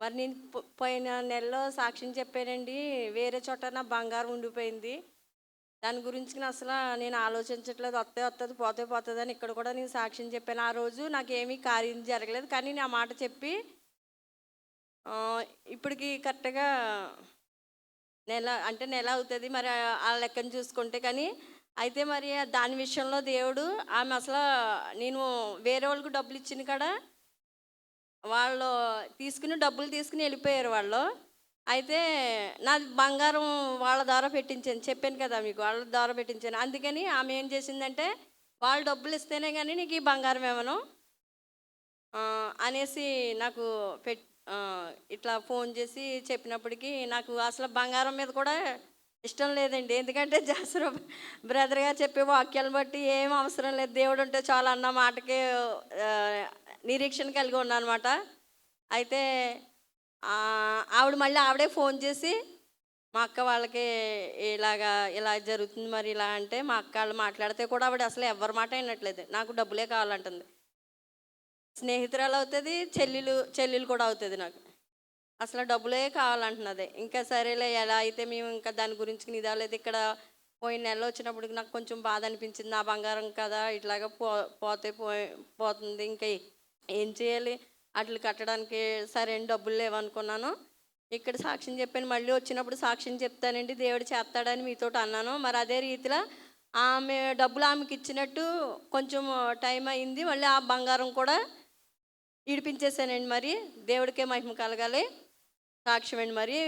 మరి నేను పోయిన నెలలో సాక్ష్యం చెప్పానండి వేరే చోట నా బంగారం ఉండిపోయింది. దాని గురించి నేను అసలు నేను ఆలోచించట్లేదు వస్తే వస్తుంది పోతే పోతుంది అని ఇక్కడ కూడా నేను సాక్ష్యం చెప్పాను. ఆ రోజు నాకు ఏమీ కార్యం జరగలేదు కానీ నేను ఆ మాట చెప్పి ఇప్పటికి కరెక్ట్గా నెల అంటే నెల అవుతుంది మరి ఆ- ఆ లెక్కను చూసుకుంటే కానీ అయితే మరి దాని విషయంలో దేవుడు ఆమె అసలు నేను వేరే వాళ్ళకి డబ్బులు ఇచ్చిన కాడ వాళ్ళు తీసుకుని డబ్బులు తీసుకుని వెళ్ళిపోయారు వాళ్ళు. అయితే నాది బంగారం వాళ్ళ ద్వారా పెట్టించాను. చెప్పాను కదా మీకు వాళ్ళ ద్వారా పెట్టించాను. అందుకని ఆమె ఏం చేసిందంటే వాళ్ళు డబ్బులు ఇస్తేనే కానీ నీకు ఈ బంగారం ఏమను అనేసి నాకు పెట్ ఇట్లా ఫోన్ చేసి చెప్పినప్పటికీ నాకు అసలు బంగారం మీద కూడా ఇష్టం లేదండి. ఎందుకంటే జాసర బ్రదర్ గారు చెప్పే వాక్యాలను బట్టి ఏం అవసరం లేదు. దేవుడు ఉంటే చాలా అన్న మాటకే నిరీక్షణ కలిగి ఉన్నాను అనమాట అయితే ఆవిడ మళ్ళీ ఆవిడే ఫోన్ చేసి మా అక్క వాళ్ళకి ఇలాగా ఇలా జరుగుతుంది మరి ఇలా అంటే మా అక్క వాళ్ళు మాట్లాడితే కూడా ఆవిడ అసలు ఎవరి మాట అయినట్లేదు నాకు డబ్బులే కావాలంటుంది. స్నేహితురాలు అవుతుంది చెల్లెలు చెల్లెలు కూడా అవుతుంది నాకు. అసలు డబ్బులే కావాలంటున్నది. ఇంకా సరేలే ఎలా అయితే మేము ఇంకా దాని గురించి నిదాలేదు ఇక్కడ పోయిన నెల వచ్చినప్పుడు నాకు కొంచెం బాధ అనిపించింది. నా బంగారం కదా ఇట్లాగా పో పోతే పో పోతుంది. ఇంకా ఏం చేయాలి? అట్లు కట్టడానికి సరైన డబ్బులు లేవనుకున్నాను. ఇక్కడ సాక్ష్యం చెప్పాను. మళ్ళీ వచ్చినప్పుడు సాక్ష్యం చెప్తానండి. దేవుడు చేస్తాడని మీతో అన్నాను. మరి అదే రీతిలో ఆమె డబ్బులు ఆమెకి ఇచ్చినట్టు కొంచెం టైం అయింది. మళ్ళీ ఆ బంగారం కూడా ఇడిపించేసానండి మరి. దేవుడికే మహిమ కలగాలి. సాక్ష్యం అండి మరి.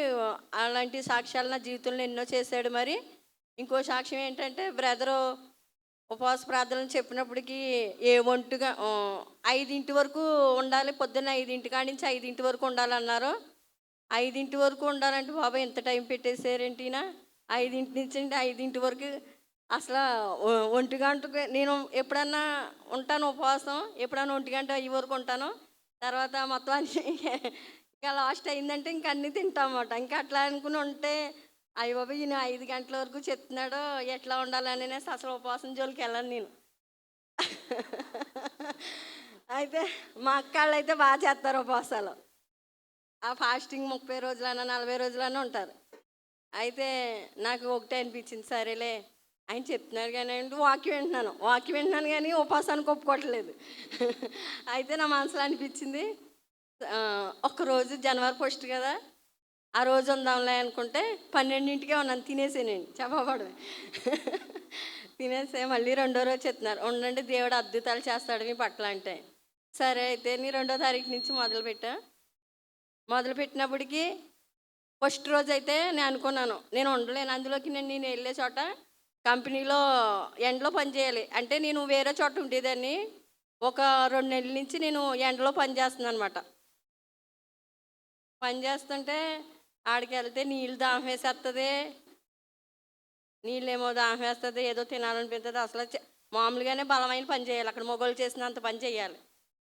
అలాంటి సాక్ష్యాలు నా జీవితంలో ఎన్నో చేశాడు మరి. ఇంకో సాక్ష్యం ఏంటంటే బ్రదరు ఉపవాస ప్రార్థనలు చెప్పినప్పటికీ ఏ ఒంటుగా ఐదింటి వరకు ఉండాలి పొద్దున్న ఐదింటి కాడి నుంచి ఐదింటి వరకు ఉండాలన్నారు. ఐదింటి వరకు ఉండాలంటే బాబా ఎంత టైం పెట్టేశారేంటినా? ఐదింటి నుంచి అంటే ఐదింటి వరకు అసలు ఒంటి గంటకు నేను ఎప్పుడన్నా ఉంటాను ఉపవాసం ఎప్పుడన్నా ఒంటి గంట అయ్యే వరకు ఉంటాను. తర్వాత మొత్తం అన్ని ఇంకా లాస్ట్ అయిందంటే ఇంక అన్నీ తింటామన్నమాట ఇంకా అట్లా అనుకుని ఉంటే అయ్య బాబు ఈయన ఐదు గంటల వరకు చెప్తున్నాడు ఎట్లా ఉండాలని అసలు ఉపవాసం జోలికి వెళ్ళను నేను. అయితే మా అక్క వాళ్ళు అయితే బాగా చేస్తారు ఉపవాసాలు. ఆ ఫాస్టింగ్ ముప్పై రోజులైనా నలభై రోజులైనా ఉంటారు. అయితే నాకు ఒకటే అనిపించింది సరేలే ఆయన చెప్తున్నారు కానీ అంటే వాక్యం వింటున్నాను. వాక్యం వింటున్నాను కానీ ఉపవాసానికి ఒప్పుకోవట్లేదు. అయితే నా మనసులో అనిపించింది ఒకరోజు జనవరి ఫస్ట్ కదా ఆ రోజు ఉందాంలే అనుకుంటే పన్నెండింటికే ఉన్నాను తినేసేనండి చెప్పబడమే తినేసే మళ్ళీ రెండో రోజు చెప్తున్నారు ఉండండి దేవుడు అద్భుతాలు చేస్తాడు మీ పట్ల అంటే. సరే అయితే నీ రెండో తారీఖు నుంచి మొదలుపెట్టా. మొదలుపెట్టినప్పటికీ ఫస్ట్ రోజు అయితే నేను అనుకున్నాను నేను ఉండలేను అందులోకి నేను నేను వెళ్ళే చోట కంపెనీలో ఎండలో పనిచేయాలి అంటే నేను వేరే చోట ఉండేదాన్ని ఒక రెండు నెలల నుంచి నేను ఎండలో పని చేస్తున్నాను అనమాట పని చేస్తుంటే ఆడికి వెళ్తే నీళ్ళు దాహమేసేస్తుంది నీళ్ళేమో దాహమేస్తుంది ఏదో తినాలనిపిస్తుంది అసలు మామూలుగానే బలమైన పని చేయాలి. అక్కడ మొగోళ్ళు చేసినంత పని చేయాలి.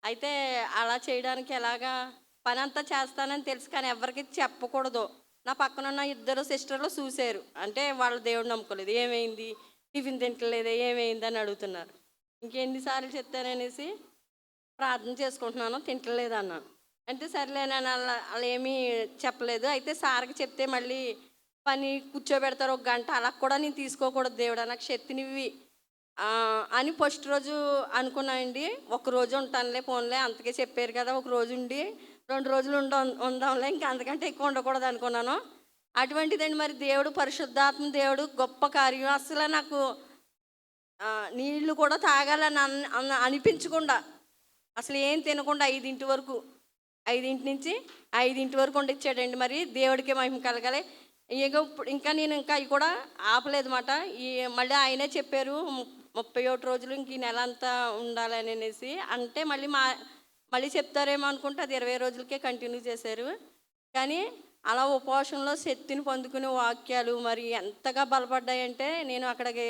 అయితే అలా చేయడానికి ఎలాగా? పని అంతా చేస్తానని తెలుసు కానీ ఎవరికి చెప్పకూడదు. నా పక్కన ఉన్న ఇద్దరు సిస్టర్లు చూశారు. అంటే వాళ్ళు దేవుడు నమ్ముకోలేదు. ఏమైంది? టిఫిన్ తింటలేదే ఏమైంది అని అడుగుతున్నారు. ఇంకెన్నిసార్లు చెప్తాననేసి ప్రార్థన చేసుకుంటున్నాను తింటలేదు అన్నాను అంటే సర్లే నేను అలా అలా ఏమీ చెప్పలేదు. అయితే సార్కి చెప్తే మళ్ళీ పని కూర్చోబెడతారు ఒక గంట. అలా కూడా నేను తీసుకోకూడదు దేవుడా నాకు శక్తినివి అని ఫస్ట్ రోజు అనుకున్నానండి ఒక రోజు ఉంటానులే ఫోన్లే అంతకే చెప్పారు కదా ఒక రోజు ఉండి రెండు రోజులు ఉండ ఉందాంలే ఇంకా అంతకంటే ఎక్కువ ఉండకూడదు అనుకున్నాను. అటువంటిదండి మరి దేవుడు పరిశుద్ధాత్మ దేవుడు గొప్ప కార్యం. అసలు నాకు నీళ్ళు కూడా తాగాలని అన్- అన్న- అనిపించకుండా అసలు ఏం తినకుండా ఐదింటి వరకు ఐదింటి నుంచి ఐదింటి వరకు వండిచ్చాడండి మరి. దేవుడికి మహిమ కలగాలి. ఇంకా ఇప్పుడు ఇంకా నేను ఇంకా అవి కూడా ఆపలేదు మాట ఈ మళ్ళీ ఆయనే చెప్పారు ముప్పై ఒకటి రోజులు ఇంక ఈ నెల అంతా ఉండాలని అనేసి అంటే మళ్ళీ మా మళ్ళీ చెప్తారేమో అనుకుంటే అది ఇరవై రోజులకే కంటిన్యూ చేశారు. కానీ అలా ఉపవాసంలో శక్తిని పొందుకునే వాక్యాలు మరి ఎంతగా బలపడ్డాయంటే నేను అక్కడికి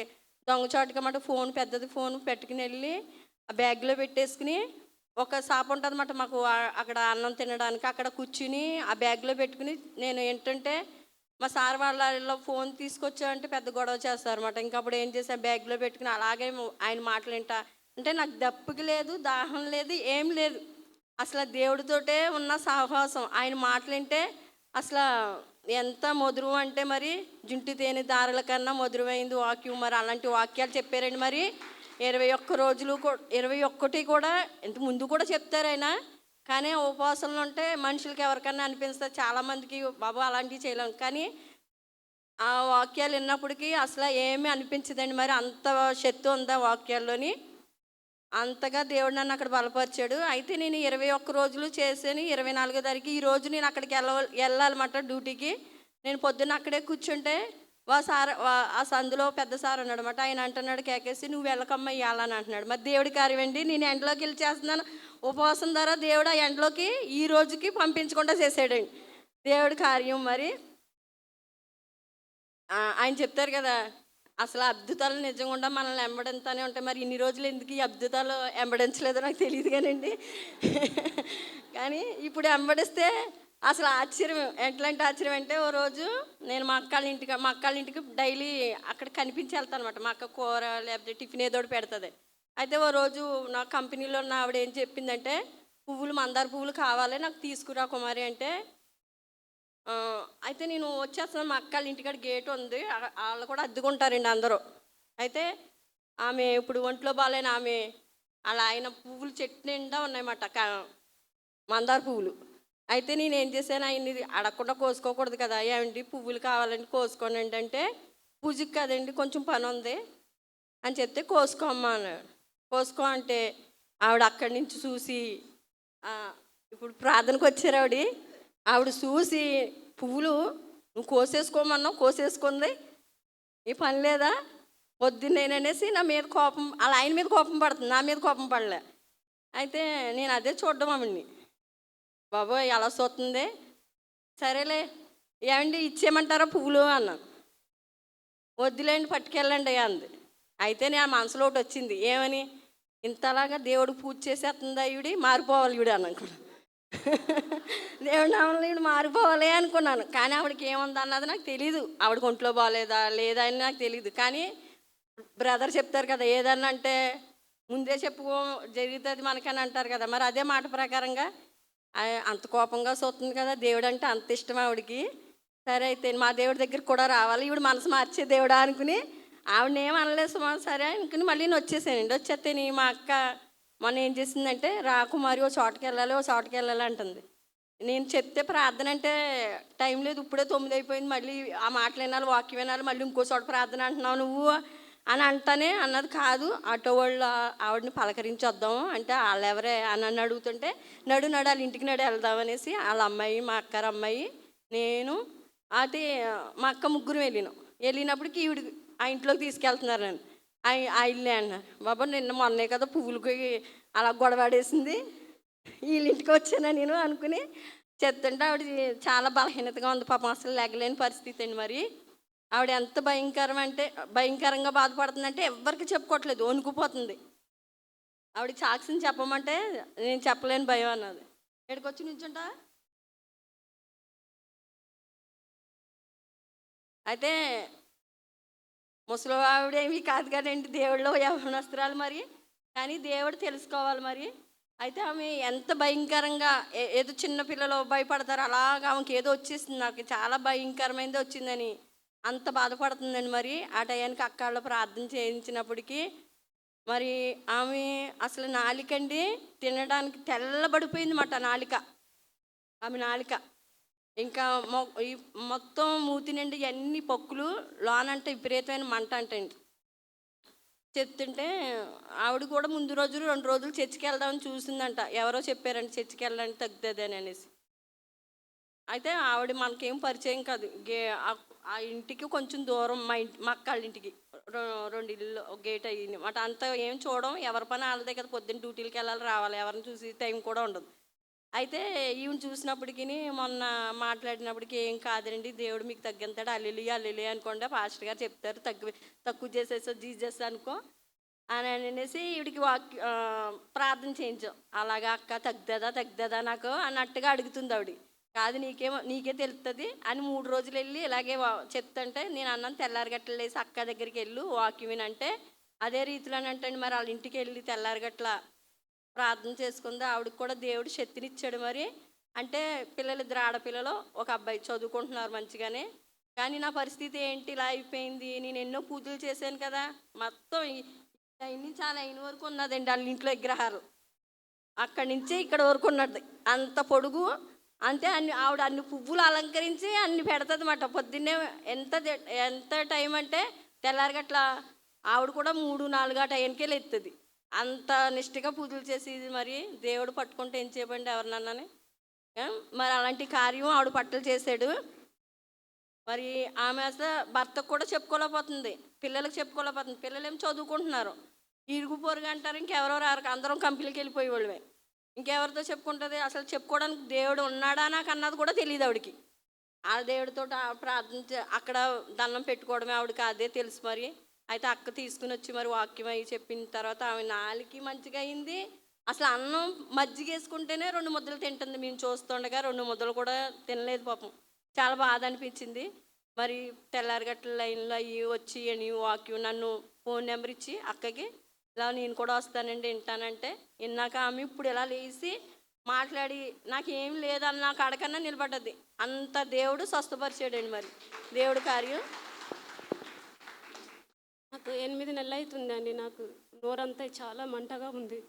దొంగచాటుగా మాట ఫోన్ పెద్దది ఫోన్ పెట్టుకుని వెళ్ళి ఆ బ్యాగ్లో పెట్టేసుకుని ఒక షాప్ ఉంటుంది అన్నమాట మాకు అక్కడ అన్నం తినడానికి. అక్కడ కూర్చుని ఆ బ్యాగ్లో పెట్టుకుని నేను ఏంటంటే మా సార్ వాళ్ళ ఫోన్ తీసుకొచ్చామంటే పెద్ద గొడవ చేస్తారు అనమాట ఇంకా అప్పుడు ఏం చేసా బ్యాగ్లో పెట్టుకుని అలాగే ఆయన మాటలు వింటా అంటే నాకు దప్పుకి లేదు దాహం లేదు ఏం లేదు. అసలు దేవుడితోటే ఉన్న సాహసం ఆయన మాటలు వింటే అసలు ఎంత మధురం అంటే మరి జుంటి తేనె దారుల కన్నా మధురమైంది వాక్యం. మరి అలాంటి వాక్యాలు చెప్పారండి మరి. ఇరవై ఒక్క రోజులు ఇరవై ఒక్కటి కూడా ఇంత ముందు కూడా చెప్తారు ఆయన. కానీ ఉపవాసంలో ఉంటే మనుషులకి ఎవరికన్నా అనిపిస్తుంది చాలామందికి బాబు అలాంటివి చేయలేం. కానీ ఆ వాక్యాలు విన్నప్పటికీ అసలు ఏమీ అనిపించదండి. మరి అంత శక్తి ఉందా వాక్యాల్లోని? అంతగా దేవుడు నన్ను అక్కడ బలపరిచాడు. అయితే నేను ఇరవై ఒక్క రోజులు చేశాను ఇరవై నాలుగో తారీఖు ఈ రోజు నేను అక్కడికి వెళ్ళ వెళ్ళాలన్నమాట డ్యూటీకి. నేను పొద్దున్న అక్కడే కూర్చుంటే వా సార్ ఆ సందులో పెద్ద సార్ అన్నమాట ఆయన అంటున్నాడు కేకేసి నువ్వు వెళ్ళకమ్మా ఇవ్వాలని అంటున్నాడు. మరి దేవుడి కార్యం అండి నేను ఎండలోకి వెళ్ళి చేస్తున్నాను. ఉపవాసం ద్వారా దేవుడు ఆ ఎండలోకి ఈ రోజుకి పంపించకుండా చేసాడండి దేవుడి కార్యం మరి. ఆయన చెప్తారు కదా అసలు అద్భుతాలు నిజంగా మనల్ని ఎంబడింతానే ఉంటాయి. మరి ఇన్ని రోజులు ఎందుకు ఈ అద్భుతాలు ఎంబడించలేదో నాకు తెలియదు కానండి. కానీ ఇప్పుడు ఎంబడిస్తే అసలు ఆశ్చర్యం ఎట్లాంటి ఆశ్చర్యం అంటే ఓ రోజు నేను మా అక్కళ్ళ ఇంటికి మా అక్కళ్ళ ఇంటికి డైలీ అక్కడ కనిపించి వెళ్తాను అనమాట మా అక్క కూర లేకపోతే టిఫిన్ ఏదో ఒకటి పెడుతుంది. అయితే ఓ రోజు నా కంపెనీలో ఉన్న ఆవిడ ఏం చెప్పిందంటే పువ్వులు మందార పువ్వులు కావాలి నాకు తీసుకురా కుమారి అంటే అయితే నేను వచ్చేస్తున్నాను. మా అక్కళ్ళ ఇంటికాడ గేట్ ఉంది. వాళ్ళు కూడా అద్దుకుంటారండి అందరూ. అయితే ఆమె ఇప్పుడు ఒంట్లో బాగాలేని ఆమె అలా ఆయన పువ్వులు చెట్టు నిండా ఉన్నాయన్నమాట. మందార పువ్వులు. అయితే నేను ఏం చేశాను ఆయన్ని అడగకుండా కోసుకోకూడదు కదా. ఏమండి పువ్వులు కావాలండి కోసుకోనండి అంటే పూజకి కదండి కొంచెం పని ఉంది అని చెప్తే కోసుకోమ్మా అన్నాడు. కోసుకో అంటే ఆవిడ అక్కడి నుంచి చూసి ఇప్పుడు ప్రార్థనకు వచ్చారు ఆవిడ. ఆవిడ చూసి పువ్వులు నువ్వు కోసేసుకోమన్నావు కోసేసుకుంది. ఈ పని లేదా? పొద్దున్నేననేసి నా మీద కోపం అలా ఆయన మీద కోపం పడుతుంది నా మీద కోపం పడలే. అయితే నేను అదే చూడడం ఆవిడ్ని. బాబోయ్ ఎలా చూస్తుంది సరేలే ఏమండి ఇచ్చేయమంటారా పువ్వులు అన్నాను. వద్దులేండి పట్టుకెళ్ళండి అంది. అయితే నేను ఆ మనసులో ఒకటి వచ్చింది ఏమని? ఇంతలాగా దేవుడు పూజ చేసేస్తుందా ఈవిడి? మారిపోవాలి ఈవిడ అని అనుకున్నాను దేవుడు నామలు ఈవిడ మారిపోవాలి అనుకున్నాను. కానీ ఆవిడకి ఏముంది అన్నది నాకు తెలియదు ఆవిడకి ఒంట్లో బాగాలేదా లేదా అని నాకు తెలియదు కానీ బ్రదర్ చెప్తారు కదా ఏదన్నా అంటే ముందే చెప్పుకో జరుగుతుంది మనకని అంటారు కదా. మరి అదే మాట ప్రకారంగా అంత కోపంగా చూస్తుంది కదా దేవుడు అంటే అంత ఇష్టం ఆవిడకి. సరే అయితే మా దేవుడి దగ్గరికి కూడా రావాలి ఈవిడ మనసు మార్చే దేవుడా అనుకుని ఆవిడని ఏం అనలేదు సుమా సరే అనుకుని మళ్ళీ నేను వచ్చేసానండి. వచ్చేస్తే నీ మా అక్క మొన్న ఏం చేసిందంటే రాకుమారి ఓ చోటకి వెళ్ళాలి ఓ చోటకి వెళ్ళాలి అంటుంది. నేను చెప్తే ప్రార్థన అంటే టైం లేదు ఇప్పుడే తొమ్మిది అయిపోయింది మళ్ళీ ఆ మాటలు వినాలి వాక్యం వినాలి మళ్ళీ ఇంకో చోట ప్రార్థన అంటున్నావు నువ్వు. అని అంటానే అన్నది కాదు. ఆటో వాళ్ళు ఆవిడని పలకరించి అంటే వాళ్ళు ఎవరే అని అడుగుతుంటే నడు నడు వాళ్ళ ఇంటికి నడు వెళ్దాం అనేసి వాళ్ళ అమ్మాయి మా అక్కర అమ్మాయి నేను అది మా అక్క ముగ్గురు వెళ్ళినాం. వెళ్ళినప్పటికి ఈవిడ ఆ ఇంట్లోకి తీసుకెళ్తున్నారు నన్ను. ఆ ఇల్లే అన్నారు. బాబా నిన్న మొన్నే కదా పువ్వులకి అలా గొడవాడేసింది వీళ్ళ ఇంటికి వచ్చానా నేను అనుకుని చెప్తుంటే ఆవిడ చాలా బలహీనతగా ఉంది. పాపం అసలు లెగలేని పరిస్థితి అండి మరి. ఆవిడ ఎంత భయంకరం అంటే భయంకరంగా బాధపడుతుందంటే ఎవరికి చెప్పుకోవట్లేదు వణుకుపోతుంది. ఆవిడ సాక్షిని చెప్పమంటే నేను చెప్పలేని భయం అన్నది. ఇక్కడికి వచ్చి నిల్చుంటా అయితే ముసలి ఆవిడేమి కాదు కదండి దేవుళ్ళు యవనస్త్రాలు మరి. కానీ దేవుడు తెలుసుకోవాలి మరి. అయితే ఆమె ఎంత భయంకరంగా ఏ- ఏదో చిన్న పిల్లలు భయపడతారు అలాగా ఆమెకి ఏదో వచ్చేసింది నాకు. చాలా భయంకరమైనది వచ్చిందని. అంత బాధపడుతుందండి మరి. ఆ టయానికి అక్కడ ప్రార్థన చేయించినప్పటికీ మరి ఆమె అసలు నాలికండి తినడానికి తెల్లబడిపోయింది మాట నాలిక. ఆమె నాలిక. ఇంకా మొ- ఈ మొత్తం మూతి నిండి అన్ని పొక్కులు లోనంటే విపరీతమైన మంట అంటండి. చెప్తుంటే ఆవిడ కూడా ముందు రోజులు రెండు రోజులు చర్చికి వెళ్దామని చూసిందంట. ఎవరో చెప్పారండి చర్చికి వెళ్ళడానికి తగ్గుతుంది అని అనేసి. అయితే ఆవిడ మనకేం పరిచయం కాదు. గే ఆ- ఇంటికి కొంచెం దూరం మా ఇంటి మా వాళ్ళ ఇంటికి. రొ- రెండు ఇల్లు గేట్ అయ్యింది. మాట అంత ఏం చూడం ఎవరి పని వాళ్ళదే కదా పొద్దున్న డ్యూటీలకి వెళ్ళాలి రావాలి. ఎవరిని చూసి టైం కూడా ఉండదు. అయితే ఈవెన్ చూసినప్పటికీ మొన్న మాట్లాడినప్పటికీ ఏం కాదండి దేవుడు మీకు తగ్గింతాడు. అల్లిలి అల్లిలి అనుకోండి పాస్టర్ గారు చెప్తారు తగ్గు తక్కువ చేసేసా జీజస్ అనుకో అని అనేసి ఈవిడికి వాక్ ప్రార్థన చేయించాం. అలాగా అక్క తగ్గుతుందా తగ్గుతుందా నాకు అన్నట్టుగా అడుగుతుంది ఆవిడ. కాదు నీకేమో నీకే తెలుస్తుంది అని మూడు రోజులు వెళ్ళి ఇలాగే వా- చెప్తుంటే నేను అన్నం తెల్లారిగట్ల లేసి అక్క దగ్గరికి వెళ్ళు వాక్యం అంటే అదే రీతిలోనే అంటే మరి వాళ్ళ ఇంటికి వెళ్ళి తెల్లారగట్ల ప్రార్థన చేసుకుంది? ఆవిడకి కూడా దేవుడు శక్తినిచ్చాడు మరి. అంటే పిల్లలు ఇద్దరు ఆడపిల్లలు ఒక అబ్బాయి చదువుకుంటున్నారు మంచిగానే. కానీ నా పరిస్థితి ఏంటి? ఇలా అయిపోయింది. నేను ఎన్నో పూజలు చేశాను కదా. మొత్తం ఈ- చాలా అయిన వరకు ఉన్నదండి వాళ్ళ ఇంట్లో విగ్రహాలు. అక్కడి నుంచి ఇక్కడ వరకు ఉన్నది. అంత పొడుగు అంటే అన్ని ఆవిడ అన్ని పువ్వులు అలంకరించి అన్ని పెడతది అన్నమాట పొద్దున్నే ఎంత దే- ఎంత టైం అంటే తెల్లారిగట్లా ఆవిడ కూడా మూడు నాలుగు ఆ టైంకే ఎత్తుంది అంత నిష్ఠగా పూజలు చేసేది మరి దేవుడు పట్టుకుంటే ఏం చేయబండి ఎవరినన్నాని? మరి అలాంటి కార్యం ఆవిడ పట్టలు చేశాడు. మరి ఆమె అసలు భర్తకు కూడా చెప్పుకోలేకపోతుంది. పిల్లలకు చెప్పుకోలేకపోతుంది. పిల్లలు ఏం చదువుకుంటున్నారు. ఇరుగు పొరుగు అంటారు ఇంకెవరో రారు. అందరం కంపెనీకి వెళ్ళిపోయేవాళ్ళమే. ఇంకెవరితో చెప్పుకుంటుంది? అసలు చెప్పుకోవడానికి దేవుడు ఉన్నాడా నాకు అన్నది కూడా తెలియదు ఆవిడకి. ఆ దేవుడితో ప్రార్థన అక్కడ దండం పెట్టుకోవడమే ఆవిడకి అదే తెలుసు మరి. అయితే అక్క తీసుకుని వచ్చి మరి వాక్యం అయ్యి చెప్పిన తర్వాత ఆమె నాలుగు మంచిగా అయింది. అసలు అన్నం మజ్జిగ వేసుకుంటేనే రెండు ముద్దలు తింటుంది. మేము చూస్తుండగా రెండు ముద్దలు కూడా తినలేదు పాపం. చాలా బాధ అనిపించింది. మరి తెల్లారిగట్ల లైన్లో అయ్యి వచ్చి అని వాక్యం నన్ను ఫోన్ నెంబర్ ఇచ్చి అక్కకి ఇలా నేను కూడా వస్తానండి వింటానంటే. విన్నాక ఆమె ఇప్పుడు ఇలా లేచి మాట్లాడి నాకేం లేదని నాకు అడకన్నా నిలబడ్డది. అంత దేవుడు స్వస్థపరిచాడండి మరి. దేవుడు కార్యం. నాకు ఎనిమిది నెలలు అవుతుందండి నాకు. నోరంతా చాలా మంటగా ఉంది.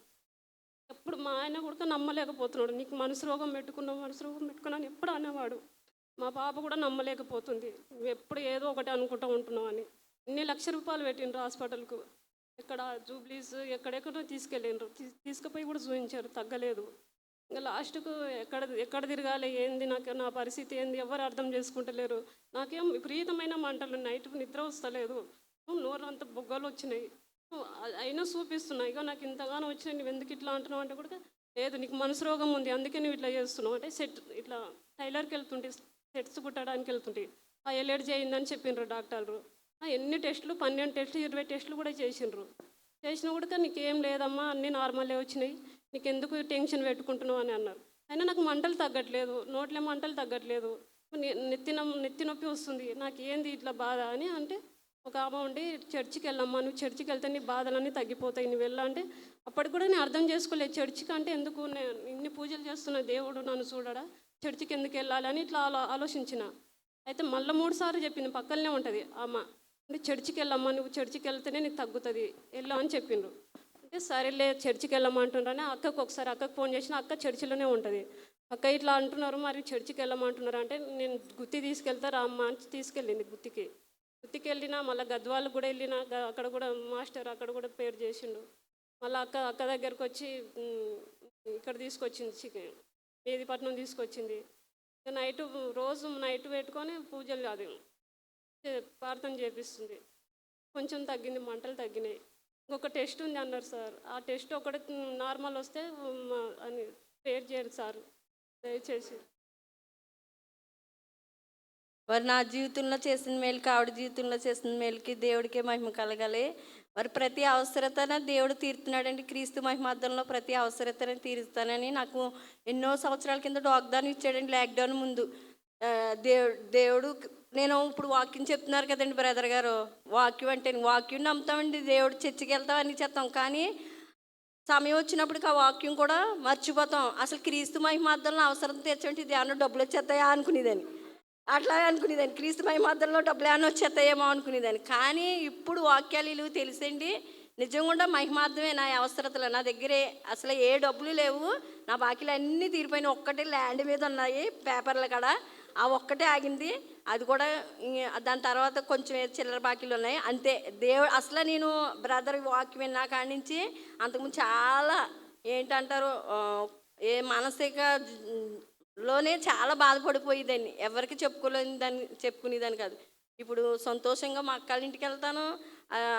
ఎప్పుడు మా ఆయన కూడా నమ్మలేకపోతున్నాడు. నీకు మనసు రోగం పెట్టుకున్నావు మనసు రోగం పెట్టుకున్నాను ఎప్పుడు అనేవాడు. మా పాప కూడా నమ్మలేకపోతుంది. నువ్వు ఎప్పుడు ఏదో ఒకటి అనుకుంటూ ఉంటున్నావు అని. ఇన్ని లక్ష రూపాయలు పెట్టిండ్రు హాస్పిటల్కు. ఇక్కడ జూబ్లీస్ ఎక్కడెక్కడో తీసుకెళ్ళిండ్రు. తీసుకుపోయి కూడా చూపించారు తగ్గలేదు. ఇంకా లాస్ట్కు ఎక్కడ ఎక్కడ తిరగాలి ఏంది నాకు నా పరిస్థితి ఏంది ఎవరు అర్థం చేసుకుంటలేరు. నాకేం విపరీతమైన మంటలు నైట్ నిద్ర వస్తలేదు. నోరు అంత బొగ్గలు వచ్చినాయి. అయినా చూపిస్తున్నాయి ఇగో నాకు ఇంతగానో వచ్చినాయి. నువ్వు ఎందుకు ఇట్లా అంటున్నావు అంటే కూడా లేదు నీకు మనసు రోగం ఉంది. అందుకే నువ్వు ఇట్లా చేస్తున్నావు. అంటే సెట్ ఇట్లా టైలర్కి వెళ్తుంటే సెట్స్ కుట్టడానికి వెళ్తుంటే ఆ ఎలర్జీ అయిందని చెప్పిండ్రు డాక్టర్లు. ఎన్ని టెస్టులు? పన్నెండు టెస్టులు ఇరవై టెస్టులు కూడా చేసిండ్రు. చేసినా కూడా నీకేం లేదమ్మా అన్నీ నార్మలే వచ్చినాయి. నీకు ఎందుకు టెన్షన్ పెట్టుకుంటున్నావు అని అన్నారు. అయినా నాకు మంటలు తగ్గట్లేదు నోట్లే మంటలు తగ్గట్లేదు. నెత్తిన నెత్తి నెత్తి నొప్పి వస్తుంది. నాకు ఏంది ఇట్లా బాధ అని అంటే ఒక ఆమె ఉండి చర్చికి వెళ్ళమ్మా నువ్వు చర్చికి వెళ్తే నీ బాధలన్నీ తగ్గిపోతాయి నువ్వు వెళ్ళా అంటే అప్పటికి కూడా నేను అర్థం చేసుకోలేదు. చర్చికి అంటే ఎందుకు నేను ఇన్ని పూజలు చేస్తున్న దేవుడు నన్ను చూడడా? చర్చికి ఎందుకు వెళ్ళాలి అని ఇట్లా ఆలో ఆలోచించిన. అయితే మళ్ళీ మూడు సార్లు చెప్పింది పక్కనే ఉంటుంది అమ్మ. చర్చికి వెళ్ళమ్మా నువ్వు చర్చికి వెళ్తేనే నీకు తగ్గుతుంది. వెళ్ళావు అని చెప్పిండ్రు. అంటే సరేలే చర్చికి వెళ్ళమంటున్నారని అక్కకు ఒకసారి అక్కకు ఫోన్ చేసిన అక్క చర్చిలోనే ఉంటుంది. అక్క ఇట్లా అంటున్నారు మరి చర్చికి వెళ్ళమంటున్నారు అంటే నేను గుత్తి తీసుకెళ్తా రామ్మా అని తీసుకెళ్ళింది గుత్తికి. గుత్తికి వెళ్ళినా మళ్ళీ గద్వాలకు కూడా వెళ్ళినా అక్కడ కూడా మాస్టర్ అక్కడ కూడా పేరు చేసిండు. మళ్ళీ అక్క అక్క దగ్గరకు వచ్చి ఇక్కడ తీసుకొచ్చింది చికెన్ మేదిపట్నం తీసుకొచ్చింది. నైట్ రోజు నైట్ పెట్టుకొని పూజలు కాదు ప్రార్థన చేపిస్తుంది. కొంచెం తగ్గింది మంటలు తగ్గినాయి. ఇంకొక టెస్ట్ ఉంది అన్నారు సార్. ఆ టెస్ట్ ఒకటి నార్మల్ వస్తే అని ప్రేర్ చేయండి సార్. దయచేసి. మరి నా జీవితంలో చేసిన మేలుకి ఆవిడ జీవితంలో చేసిన మేలుకి దేవుడికే మహిమ కలగాలి. మరి ప్రతి అవసరతన దేవుడు తీరుతున్నాడండి. క్రీస్తు మహిమార్థంలో ప్రతి అవసరతను తీరుస్తానని నాకు ఎన్నో సంవత్సరాల కింద వాగ్దానం ఇచ్చాడండి. లాక్డౌన్ ముందు. దేవుడు దేవుడు నేను ఇప్పుడు వాక్యం చెప్తున్నారు కదండి బ్రదర్ గారు. వాక్యం అంటే వాక్యం నమ్ముతామండి దేవుడు చర్చికి వెళ్తాం అన్ని కానీ సమయం వచ్చినప్పటికి ఆ వాక్యం కూడా మర్చిపోతాం. అసలు క్రీస్తు మహిమార్థంలో అవసరం తీర్చండి ఇది ఏమన్నా డబ్బులు వచ్చేస్తాయా అనుకునేదాన్ని. అట్లా అనుకునేదాన్ని. క్రీస్తు మహిమార్థంలో డబ్బులు ఏమైనా వచ్చేస్తాయేమో అనుకునేదాన్ని. కానీ ఇప్పుడు వాక్యాలు ఇలువ తెలిసండి. నిజంగా మహిమార్థమే నా అవసరతలు. నా దగ్గరే అసలు ఏ డబ్బులు లేవు. నా బాకీలు అన్నీ తీరిపోయినాయి. ఒక్కటే ల్యాండ్ మీద ఉన్నాయి పేపర్ల కాడ. ఆ ఒక్కటే ఆగింది. అది కూడా దాని తర్వాత కొంచెం చిల్లర బాకీలు ఉన్నాయి. అంతే. దేవుడు అసలు నేను బ్రదర్ వాక్యం విన్నా కాడి నుంచి అంతకుముందు చాలా ఏంటంటారు ఏ మానసిక లోనే చాలా బాధపడిపోయేదాన్ని. ఎవరికి చెప్పుకోలేని దాన్ని చెప్పుకునేదాన్ని కాదు. ఇప్పుడు సంతోషంగా మా అక్కళ్ళ ఇంటికి వెళ్తాను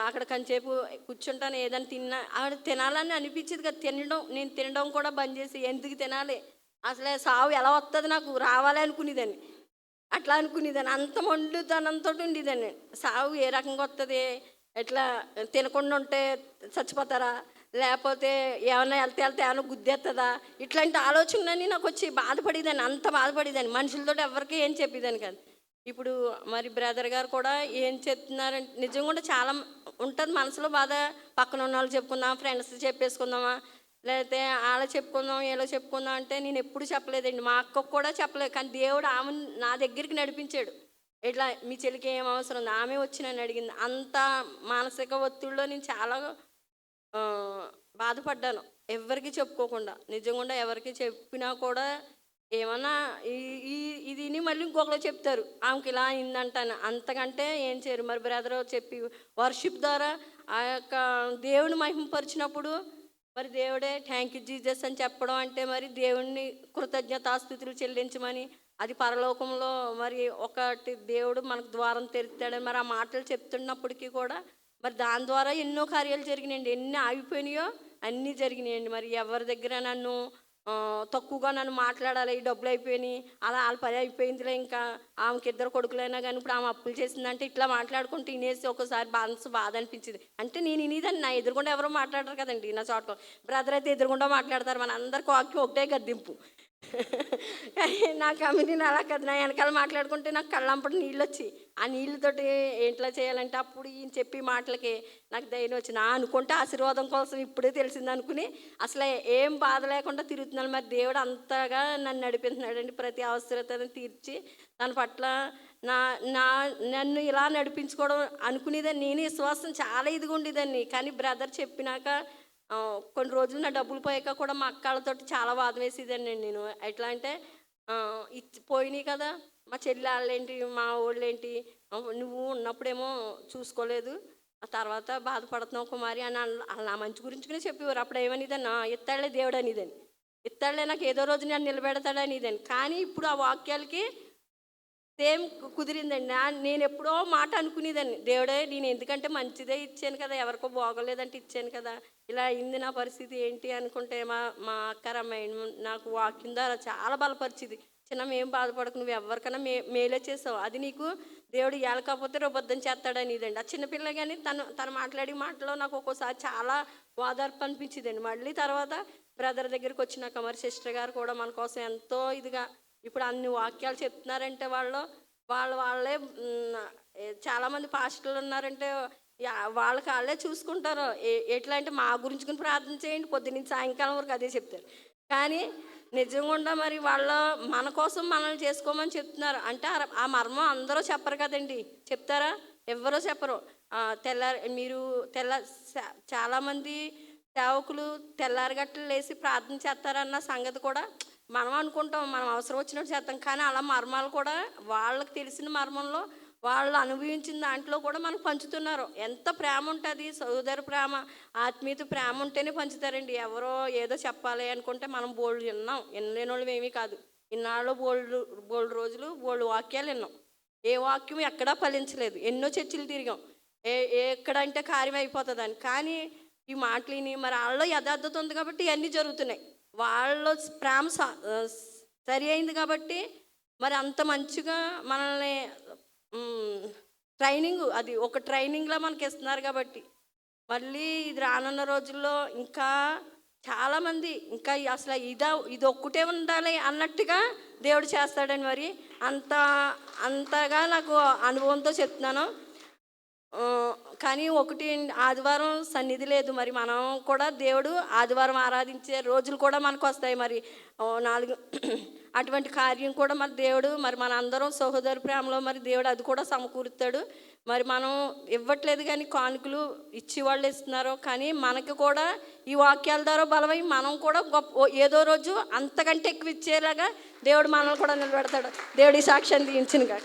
అక్కడ కంచేపు కూర్చుంటాను ఏదైనా తిన్నా ఆవిడ తినాలని అనిపించేది కదా. తినడం నేను తినడం కూడా బంద్ చేసి ఎందుకు తినాలి? అసలే సావు ఎలా వస్తుంది నాకు? రావాలి అనుకునేదాన్ని. అట్లా అనుకునేదాన్ని. అంత మొండుతనంతో ఉండేదాన్ని. సావు ఏ రకంగా వస్తుంది ఎట్లా తినకుండా ఉంటే చచ్చిపోతారా? లేకపోతే ఏమైనా వెళ్తే వెళ్తే ఏమైనా గుద్దేస్తుందా ఇట్లాంటి ఆలోచనని నాకు వచ్చి బాధపడేదాన్ని. అంత బాధపడేదాన్ని. మనుషులతో ఎవరికి ఏం చెప్పేదాన్ని కాదు. ఇప్పుడు మరి బ్రదర్ గారు కూడా ఏం చెప్తున్నారంటే నిజంగా కూడా చాలా ఉంటుంది మనసులో బాధ. పక్కన ఉన్న వాళ్ళు చెప్పుకుందామా? ఫ్రెండ్స్ చెప్పేసుకుందామా? లేకపోతే అలా చెప్పుకుందాం ఎలా చెప్పుకుందాం అంటే నేను ఎప్పుడు చెప్పలేదండి. మా అక్కకు కూడా చెప్పలేదు కానీ దేవుడు ఆమె నా దగ్గరికి నడిపించాడు. ఇట్లా మీ చెల్లికి ఏం అవసరం ఉంది? ఆమె వచ్చి నన్ను అడిగింది. అంత మానసిక ఒత్తిడిలో నేను చాలా బాధపడ్డాను. ఎవరికి చెప్పుకోకుండా. నిజంగా ఎవరికి చెప్పినా కూడా ఏమన్నా ఈ ఈ- ఇది విని మళ్ళీ ఇంకొకరు చెప్తారు. ఆమెకి ఇలా అయిందంటాను. అంతకంటే ఏం చేయరు. మరి బ్రదర్ చెప్పి వర్షిప్ ద్వారా ఆ యొక్క దేవుని మహిమపరిచినప్పుడు మరి దేవుడే థ్యాంక్ యూ జీజస్ అని చెప్పడం అంటే మరి దేవుణ్ణి కృతజ్ఞతాస్థుతులు చెల్లించమని అది పరలోకంలో మరి ఒకటి దేవుడు మనకు ద్వారం తెరుస్తాడని మరి ఆ మాటలు చెప్తున్నప్పటికీ కూడా మరి దాని ద్వారా ఎన్నో కార్యాలు జరిగినాయండి. ఎన్ని ఆగిపోయినాయో అన్నీ జరిగినాయండి. మరి ఎవరి దగ్గర నన్ను తక్కువగా నన్ను మాట్లాడాలి ఈ డబ్బులు అయిపోయినాయి అలా వాళ్ళ పని అయిపోయిందిలే ఇంకా ఆమెకి ఇద్దరు కొడుకులైనా కానీ ఇప్పుడు ఆమె అప్పులు చేసిందంటే ఇట్లా మాట్లాడుకుంటూ వినేసి ఒకసారి బాధ బాధ అనిపించింది. అంటే నేను వినేదాన్ని నా ఎదురుగుండా ఎవరో మాట్లాడరు కదండి నా చోట బ్రదర్ అయితే ఎదురుకుండా మాట్లాడతారు మన అందరికి వాక్యం ఒకటే గద్దింపు. కానీ నాకు ఆమె నేను అలా కదా. నా వెనకాల మాట్లాడుకుంటే నాకు కళ్ళంపటి నీళ్ళు వచ్చి ఆ నీళ్ళతోటి ఏంట్లా చేయాలంటే అప్పుడు ఈయన చెప్పి మాటలకి నాకు ధైర్యం వచ్చి నా అనుకుంటే ఆశీర్వాదం కోసం ఇప్పుడే తెలిసింది అనుకుని అసలు ఏం బాధ లేకుండా తిరుగుతున్నాను. మరి దేవుడు అంతగా నన్ను నడిపిస్తున్నాడండి. ప్రతి అవసరతను తీర్చి దాని పట్ల నా నా నన్ను ఇలా నడిపించుకోవడం అనుకునేదాన్ని. నేను విశ్వాసం చాలా ఇదిగా ఉండేదాన్ని. కానీ బ్రదర్ చెప్పినాక కొన్ని రోజులు నా డబ్బులు పోయాక కూడా మా అక్కలతో చాలా వాదం వేసేదండి నేను. ఎట్లా అంటే ఇచ్చి పోయినాయి కదా మా చెల్లి వాళ్ళేంటి మా వాళ్ళేంటి నువ్వు ఉన్నప్పుడేమో చూసుకోలేదు ఆ తర్వాత బాధపడుతున్నావు కుమారి అని అలా నా మంచి గురించి చెప్పేవారు. అప్పుడు ఏమనిదని ఇత్తాళ్ళే దేవుడు అనేదాన్ని. ఇత్తాళ్ళే నాకు ఏదో రోజు నేను నిలబెడతాడు అనేదాన్ని. కానీ ఇప్పుడు ఆ వాక్యాలకి సేమ్ కుదిరిందండి. నేను ఎప్పుడో మాట అనుకునేదాన్ని. దేవుడే నేను ఎందుకంటే మంచిదే ఇచ్చాను కదా ఎవరికో బాగోలేదంటే ఇచ్చాను కదా ఇలా అయింది నా పరిస్థితి ఏంటి అనుకుంటే మా మా అక్కరమ్మాయి నాకు వాక్యం ద్వారా చాలా బలపరిచింది. చిన్న ఏం బాధపడకు నువ్వు ఎవరికైనా మే మేలే చేసావు. అది నీకు దేవుడు ఏలకపోతే రుబద్ధం చేస్తాడని ఇదండి ఆ చిన్నపిల్ల కానీ తను తను మాట్లాడి మాటలో నాకు ఒక్కోసారి చాలా ఓదార్పు అనిపించిందండి. మళ్ళీ తర్వాత బ్రదర్ దగ్గరికి వచ్చినాక మరి సిస్టర్ గారు కూడా మన కోసం ఎంతో ఇదిగా ఇప్పుడు అన్ని వాక్యాలు చెప్తున్నారంటే వాళ్ళు వాళ్ళు వాళ్ళే చాలామంది పాస్టర్లు ఉన్నారంటే వాళ్ళ వాళ్ళకి వాళ్ళే చూసుకుంటారు. ఎట్లా అంటే మా గురించి ప్రార్థన చేయండి పొద్దున్న సాయంకాలం వరకు అదే చెప్తారు. కానీ నిజంగా మరి వాళ్ళ మన కోసం మనల్ని చేసుకోమని చెప్తున్నారు. అంటే ఆ- మర్మం అందరూ చెప్పరు కదండి. చెప్తారా? ఎవరో చెప్పరు. తెల్ల తెల్లారి మీరు తెల్ల చాలామంది సేవకులు తెల్లారిగట్టలు లేచి ప్రార్థన చేస్తారన్న సంగతి కూడా మనం అనుకుంటాం మనం అవసరం వచ్చినట్టు చేస్తాం. కానీ అలా మర్మాలు కూడా వాళ్ళకి తెలిసిన మర్మంలో వాళ్ళు అనుభవించిన దాంట్లో కూడా మనకు పంచుతున్నారు. ఎంత ప్రేమ ఉంటుంది సోదరు ప్రేమ ఆత్మీయత ప్రేమ ఉంటేనే పంచుతారండి. ఎవరో ఏదో చెప్పాలి అనుకుంటే మనం బోల్డ్ విన్నాం. వినలేని వాళ్ళు ఏమీ కాదు. ఇన్నాళ్ళు బోల్డ్ బోల్డ్ రోజులు బోల్డ్ వాక్యాలు విన్నాం. ఏ వాక్యం ఎక్కడా ఫలించలేదు. ఎన్నో చర్చలు తిరిగాం. ఏ ఏ ఎక్కడంటే కార్యం అయిపోతుందని. కానీ ఈ మాటలు విని మరి వాళ్ళలో యథార్థత ఉంది కాబట్టి ఇవన్నీ జరుగుతున్నాయి. వాళ్ళ ప్రేమ స- సరి అయింది కాబట్టి మరి అంత మంచిగా మనల్ని ట్రైనింగ్ అది ఒక ట్రైనింగ్లా మనకి ఇస్తున్నారు కాబట్టి మళ్ళీ ఇది రానున్న రోజుల్లో ఇంకా చాలామంది ఇంకా అసలు ఇదా ఇది ఒక్కటే ఉండాలి అన్నట్టుగా దేవుడు చేస్తాడని మరి. అంత అంతగా నాకు అనుభవంతో చెప్తున్నాను. కానీ ఒకటి ఆదివారం సన్నిధి లేదు మరి. మనం కూడా దేవుడు ఆదివారం ఆరాధించే రోజులు కూడా మనకు వస్తాయి మరి. నాలుగు అటువంటి కార్యం కూడా మరి దేవుడు మరి మన అందరం సహోదర ప్రేమలో మరి దేవుడు అది కూడా సమకూరుతాడు. మరి మనం ఇవ్వట్లేదు కానీ కానుకలు ఇచ్చి వాళ్ళు ఇస్తున్నారు కానీ మనకి కూడా ఈ వాక్యాల ద్వారా బలమై మనం కూడా గొప్ప ఏదో రోజు అంతకంటే ఎక్కువ ఇచ్చేలాగా దేవుడు మనల్ని కూడా నిలబెడతాడు. దేవుడి సాక్ష్యాన్ని దించిన కాక